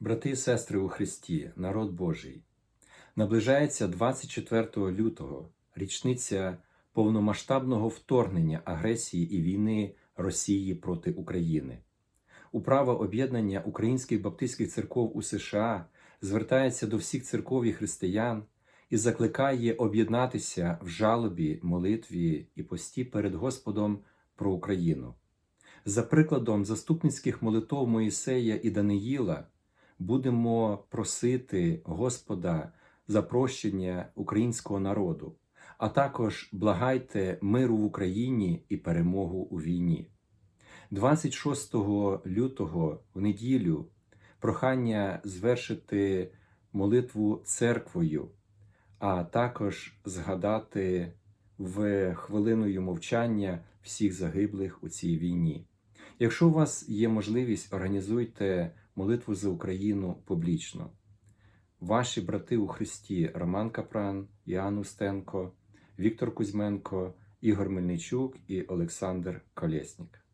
Брати і сестри у Христі, народ Божий, наближається 24 лютого річниця повномасштабного вторгнення агресії і війни Росії проти України. Управа об'єднання українських баптистських церков у США звертається до всіх церков і християн і закликає об'єднатися в жалобі, молитві і пості перед Господом про Україну. За прикладом заступницьких молитов Моїсея і Даниїла будемо просити Господа за прощення українського народу, а також благайте миру в Україні і перемогу у війні. 26 лютого в неділю прохання звершити молитву церквою, а також згадати в хвилиною мовчання всіх загиблих у цій війні. Якщо у вас є можливість, організуйте молитву за Україну публічно. Ваші брати у Христі Роман Капран, Іоанн Устенко, Віктор Кузьменко, Ігор Мельничук і Олександр Колєснік.